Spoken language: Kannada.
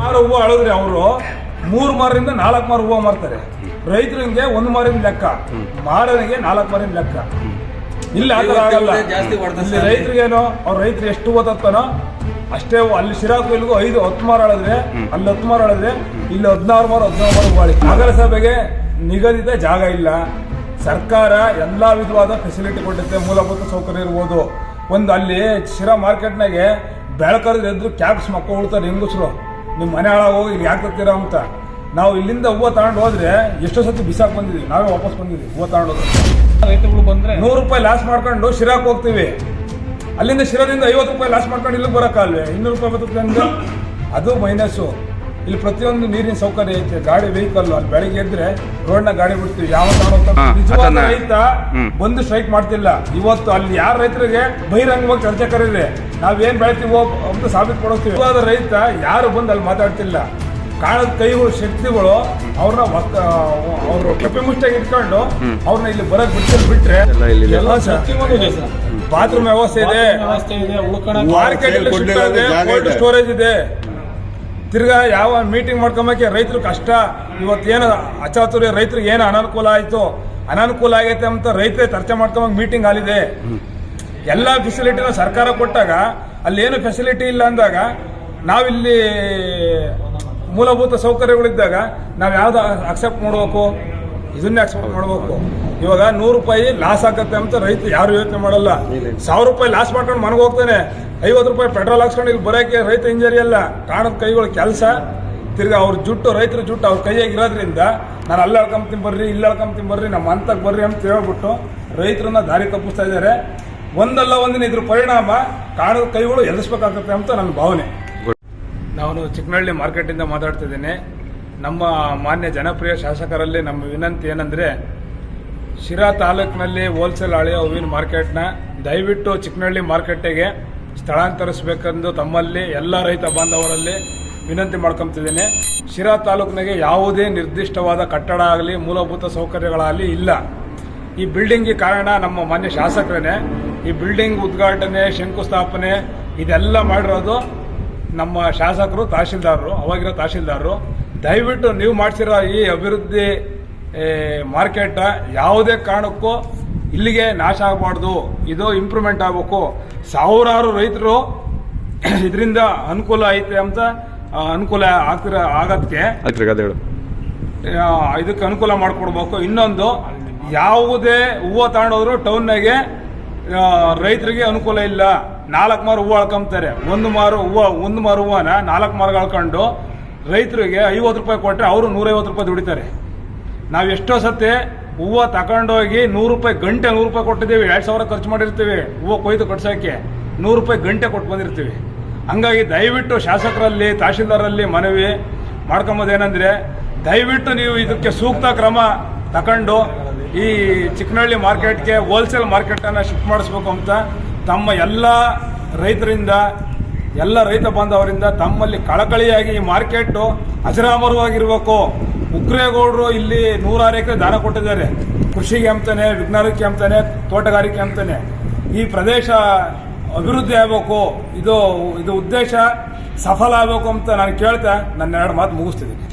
ಮಾರು ಹೂವು ಅಳಿದ್ರೆ ಅವರು ಮೂರು ಮಾರಿಂದ ನಾಲ್ಕು ಮಾರು ಹೂವು ಮಾರ್ತಾರೆ. ರೈತರಿಗೆ ಒಂದು ಮಾರಿನ ಲೆಕ್ಕ ಮಾರನಿಗೆ ನಾಲ್ಕು ಮಾರಿನ ಲೆಕ್ಕ. ಇಲ್ಲ ಆ ಥರ ಆಗಲ್ಲ. ರೈತರಿಗೇನು ಅವ್ರ ರೈತರು ಎಷ್ಟು ಓದತ್ತನೋ ಅಷ್ಟೇ. ಅಲ್ಲಿ ಶಿರಾಕು ಇಲ್ಲಿಗೂ ಐದು ಹತ್ತು ಮಾರು ಅಳಿದ್ರೆ ಅಲ್ಲಿ ಹತ್ತು ಮಾರು ಅಳಿದ್ರೆ ಇಲ್ಲಿ ಹದಿನಾರು ಮಾರು ಹದಿನಾರು ಮಾರು ಬಾಳಿ. ನಗರಸಭೆಗೆ ನಿಗದಿತ ಜಾಗ ಇಲ್ಲ. ಸರ್ಕಾರ ಎಲ್ಲ ವಿಧವಾದ ಫೆಸಿಲಿಟಿ ಕೊಟ್ಟಿದೆ ಮೂಲಭೂತ ಸೌಕರ್ಯ ಇರ್ಬೋದು. ಒಂದು ಅಲ್ಲಿ ಶಿರಾ ಮಾರ್ಕೆಟ್ನಾಗೆ ಬೆಳಕರ್ದು ಎದ್ರು ಕ್ಯಾಬ್ಸ್ ಮಕ್ಕಳು ಉಳ್ತಾರೆ ಹೆಂಗಸ್ರು. ನಿಮ್ಮ ಮನೆ ಹಾಳಾಗೋಗಿ ಇಲ್ಲಿ ಯಾಕೆ ತರ್ತೀರಾ ಅಂತ. ನಾವು ಇಲ್ಲಿಂದ ಹೂವು ತಗೊಂಡು ಹೋದ್ರೆ ಎಷ್ಟೋ ಸತಿ ಬಿಸಾಕ್ ಬಂದಿದ್ವಿ. ನಾವೇ ವಾಪಸ್ ಬಂದಿದ್ವಿ ಹೂವು ತಗೊಂಡು ರೈತಗಳು ಬಂದ್ರೆ ನೂರು ರೂಪಾಯಿ ಲಾಸ್ ಮಾಡ್ಕೊಂಡು ಶಿರಾಕ್ ಹೋಗ್ತೀವಿ. ಅಲ್ಲಿಂದ ಶಿರಾದಿಂದ ಐವತ್ತು ರೂಪಾಯಿ ಲಾಸ್ ಮಾಡ್ಕೊಂಡು ಇಲ್ಲಿಗೆ ಬರೋಕ್ಕಲ್ವೇ ಇನ್ನೂರು ರೂಪಾಯಿ ಬರ್ತದೆ ಅಂದ್ರೆ ಅದು ಮೈನಸ್ಸು ಇಲ್ಲಿ ಪ್ರತಿಯೊಂದು ನೀರಿನ ಸೌಕರ್ಯ ಐತೆ. ಗಾಡಿ ವೆಹಿಕಲ್ ಅಲ್ಲಿ ಬೆಳಿಗ್ಗೆ ಎದ್ರೆ ರೋಡ್ನ ಗಾಡಿ ಬಿಡ್ತೀವಿ. ಯಾವ ನಿಜವಾದ ರೈತ ಒಂದು ಬಂದು ಸ್ಟ್ರೈಕ್ ಮಾಡ್ತಿಲ್ಲ. ಇವತ್ತು ಅಲ್ಲಿ ಯಾರ ರೈತರಿಗೆ ಬಹಿರಂಗವಾಗಿ ಚರ್ಚೆ ಕರೀರಿ. ನಾವೇನ್ ಬೆಳಿತೀವೋ ಅಂತ ಸಾಬೀತು ಪಡಿಸ್ತೀವಿ. ನಿಜವಾದ ರೈತ ಯಾರು ಬಂದು ಅಲ್ಲಿ ಮಾತಾಡ್ತಿಲ್ಲ. ಕಾಣದ ಕೈಗಳು ಶಕ್ತಿಗಳು ಅವ್ರನ್ನ ಅವರು ಮುಷ್ಟಾಗಿ ಇಟ್ಕೊಂಡು ಅವ್ರನ್ನ ಇಲ್ಲಿ ಬರಕ್ ಬಿಟ್ಟು ಬಿಟ್ರೆ ಎಲ್ಲ ಇಲ್ಲಿದೆ. ಎಲ್ಲ ಸರ್ ಇದೆ. ಬಾತ್ರೂಮ್ ವ್ಯವಸ್ಥೆ ಇದೆ. ಮಾರ್ಕೆಟ್. ಸ್ಟೋರೇಜ್ ಇದೆ. ತಿರ್ಗಾ ಯಾವ ಮೀಟಿಂಗ್ ಮಾಡ್ಕೊಂಬಕ್ಕೆ ರೈತರು ಕಷ್ಟ. ಇವತ್ತೇನು ಅಚಾತುರ್ಯ ರೈತರಿಗೆ ಏನು ಅನಾನುಕೂಲ ಆಯಿತು, ಅನಾನುಕೂಲ ಆಗೈತೆ ಅಂತ ರೈತರೇ ಚರ್ಚೆ ಮಾಡ್ಕೊಂಬಂಗೆ ಮೀಟಿಂಗ್ ಆಲಿದೆ. ಎಲ್ಲ ಫೆಸಿಲಿಟಿನ ಸರ್ಕಾರ ಕೊಟ್ಟಾಗ ಅಲ್ಲೇನು ಫೆಸಿಲಿಟಿ ಇಲ್ಲ ಅಂದಾಗ, ನಾವಿಲ್ಲಿ ಮೂಲಭೂತ ಸೌಕರ್ಯಗಳಿದ್ದಾಗ ನಾವು ಯಾವ್ದು ಅಕ್ಸೆಪ್ಟ್ ಮಾಡ್ಬೇಕು? ಇದನ್ನೇ ಎಕ್ಸ್ಪೋರ್ಟ್ ಮಾಡಬೇಕು. ಇವಾಗ ನೂರು ರೂಪಾಯಿ ಲಾಸ್ ಆಗತ್ತೆ ಅಂತ ರೈತ ಯಾರು ಯೋಚನೆ ಮಾಡಲ್ಲ. ಸಾವಿರ ರೂಪಾಯಿ ಲಾಸ್ ಮಾಡ್ಕೊಂಡು ಮನೆಗೆ ಹೋಗ್ತಾನೆ. ಐವತ್ತು ರೂಪಾಯಿ ಪೆಟ್ರೋಲ್ ಹಾಕ್ಸ್ಕೊಂಡು ಇಲ್ಲಿ ಬರೋಕೆ ರೈತ ಇಂಜರಿ ಅಲ್ಲ. ಕಾಣದ ಕೈಗಳ ಕೆಲಸ. ತಿರ್ಗಿ ಅವ್ರ ಜುಟ್ಟು, ರೈತರ ಜುಟ್ಟು ಅವ್ರ ಕೈಯಾಗಿ ಇರೋದ್ರಿಂದ ನಾನು ಅಲ್ಲಿ ಹೇಳ್ಕೊಂತೀನಿ ಬರ್ರಿ, ಇಲ್ಲಿ ಹೇಳ್ಕೊಂತೀನಿ ಬರ್ರಿ ನಮ್ಮ ಹಂತಕ್ಕೆ ಬರ್ರಿ ಅಂತ ಹೇಳ್ಬಿಟ್ಟು ರೈತರನ್ನ ದಾರಿ ತಪ್ಪಿಸ್ತಾ ಇದ್ದಾರೆ ಒಂದಲ್ಲ ಒಂದಿನ ಇದ್ರ ಪರಿಣಾಮ ಕಾಣದ ಕೈಗಳು ಎದುರಿಸ್ಬೇಕಾಗತ್ತೆ ಅಂತ ನನ್ನ ಭಾವನೆ. ನಾನು ಚಿಕ್ಕನಹಳ್ಳಿ ಮಾರ್ಕೆಟಿಂದ ಮಾತಾಡ್ತಿದ್ದೇನೆ. ನಮ್ಮ ಮಾನ್ಯ ಜನಪ್ರಿಯ ಶಾಸಕರಲ್ಲಿ ನಮ್ಮ ವಿನಂತಿ ಏನಂದರೆ, ಶಿರಾ ತಾಲೂಕಿನಲ್ಲಿ ಹೋಲ್ಸೇಲ್ ಹಳೆಯ ಹೂವಿನ ಮಾರ್ಕೆಟ್ನ ದಯವಿಟ್ಟು ಚಿಕ್ಕನಹಳ್ಳಿ ಮಾರ್ಕೆಟಿಗೆ ಸ್ಥಳಾಂತರಿಸಬೇಕೆಂದು ತಮ್ಮಲ್ಲಿ ಎಲ್ಲ ರೈತ ಬಾಂಧವರಲ್ಲಿ ವಿನಂತಿ ಮಾಡ್ಕೊತಿದ್ದೀನಿ. ಶಿರಾ ತಾಲೂಕಿನಾಗೆ ಯಾವುದೇ ನಿರ್ದಿಷ್ಟವಾದ ಕಟ್ಟಡ ಆಗಲಿ, ಮೂಲಭೂತ ಸೌಕರ್ಯಗಳಾಗಲಿ ಇಲ್ಲ. ಈ ಬಿಲ್ಡಿಂಗ್ಗೆ ಕಾರಣ ನಮ್ಮ ಮಾನ್ಯ ಶಾಸಕರೇ ಈ ಬಿಲ್ಡಿಂಗ್ ಉದ್ಘಾಟನೆ, ಶಂಕುಸ್ಥಾಪನೆ ಇದೆಲ್ಲ ಮಾಡಿರೋದು ನಮ್ಮ ಶಾಸಕರು, ತಹಶೀಲ್ದಾರರು, ಅವಾಗಿರೋ ತಹಶೀಲ್ದಾರರು. ದಯವಿಟ್ಟು ನೀವು ಮಾಡ್ಸಿರೋ ಈ ಅಭಿವೃದ್ಧಿ ಮಾರ್ಕೆಟ್ ಯಾವುದೇ ಕಾರಣಕ್ಕೂ ಇಲ್ಲಿಗೆ ನಾಶ ಆಗಬಾರ್ದು. ಇದು ಇಂಪ್ರೂವ್ಮೆಂಟ್ ಆಗಬೇಕು. ಸಾವಿರಾರು ರೈತರು ಇದರಿಂದ ಅನುಕೂಲ ಐತೆ ಅಂತ ಅನುಕೂಲ ಆಗ್ತಿರ ಆಗೋದಕ್ಕೆ ಇದಕ್ಕೆ ಅನುಕೂಲ ಮಾಡಿಕೊಡ್ಬೇಕು. ಇನ್ನೊಂದು ಯಾವುದೇ ಹೂವು ತಗೊಂಡೋದ್ರು ಟೌನ್ನಾಗೆ ರೈತರಿಗೆ ಅನುಕೂಲ ಇಲ್ಲ. ನಾಲ್ಕು ಮಾರು ಹೂವು ಅಳ್ಕೊಂತಾರೆ. ಒಂದು ಮಾರು ಹೂವು ಒಂದು ಮಾರು ಹೂವನ ನಾಲ್ಕು ಮಾರು ಅಳ್ಕೊಂಡು ರೈತರಿಗೆ ಐವತ್ತು ರೂಪಾಯಿ ಕೊಟ್ಟರೆ ಅವರು ನೂರೈವತ್ತು ರೂಪಾಯಿ ದುಡಿತಾರೆ. ನಾವು ಎಷ್ಟೋ ಸತಿ ಹೂವು ತಗೊಂಡೋಗಿ ನೂರು ರೂಪಾಯಿ ಗಂಟೆ ನೂರು ರೂಪಾಯಿ ಕೊಟ್ಟಿದ್ದೀವಿ, ಎರಡು ಸಾವಿರ ಖರ್ಚು ಮಾಡಿರ್ತೀವಿ, ಹೂವು ಕೊಯ್ದು ಕಟ್ಸೋಕ್ಕೆ ನೂರು ರೂಪಾಯಿ ಗಂಟೆ ಕೊಟ್ಟು ಬಂದಿರ್ತೀವಿ. ಹಂಗಾಗಿ ದಯವಿಟ್ಟು ಶಾಸಕರಲ್ಲಿ, ತಹಶೀಲ್ದಾರಲ್ಲಿ ಮನವಿ ಮಾಡ್ಕೊಂಬೋದೇನೆಂದರೆ ದಯವಿಟ್ಟು ನೀವು ಇದಕ್ಕೆ ಸೂಕ್ತ ಕ್ರಮ ತಗೊಂಡು ಈ ಚಿಕ್ಕನಹಳ್ಳಿ ಮಾರ್ಕೆಟ್ಗೆ ಹೋಲ್ಸೇಲ್ ಮಾರ್ಕೆಟನ್ನು ಶಿಫ್ಟ್ ಮಾಡಿಸ್ಬೇಕು ಅಂತ ತಮ್ಮ ಎಲ್ಲ ರೈತರಿಂದ ಎಲ್ಲ ರೈತ ಬಾಂಧವರಿಂದ ತಮ್ಮಲ್ಲಿ ಕಳಕಳಿಯಾಗಿ ಈ ಮಾರ್ಕೆಟು ಅಜರಾಮರವಾಗಿರ್ಬೇಕು ಉಗ್ರೇಗೌಡರು ಇಲ್ಲಿ ನೂರಾರು ಎಕರೆ ದಾನ ಕೊಟ್ಟಿದ್ದಾರೆ. ಕೃಷಿಗೆ ಅಂತಾನೆ, ವಿಜ್ಞಾನಕ್ಕೆ ಅಂತಾನೆ, ತೋಟಗಾರಿಕೆ ಅಂತಾನೆ. ಈ ಪ್ರದೇಶ ಅಭಿವೃದ್ಧಿ ಆಗಬೇಕು. ಇದು ಇದು ಉದ್ದೇಶ. ಸಫಲ ಆಗಬೇಕು ಅಂತ ನಾನು ಕೇಳ್ತಾ ನನ್ನ ಎರಡು ಮಾತು ಮುಗಿಸ್ತಿದ್ದೀನಿ.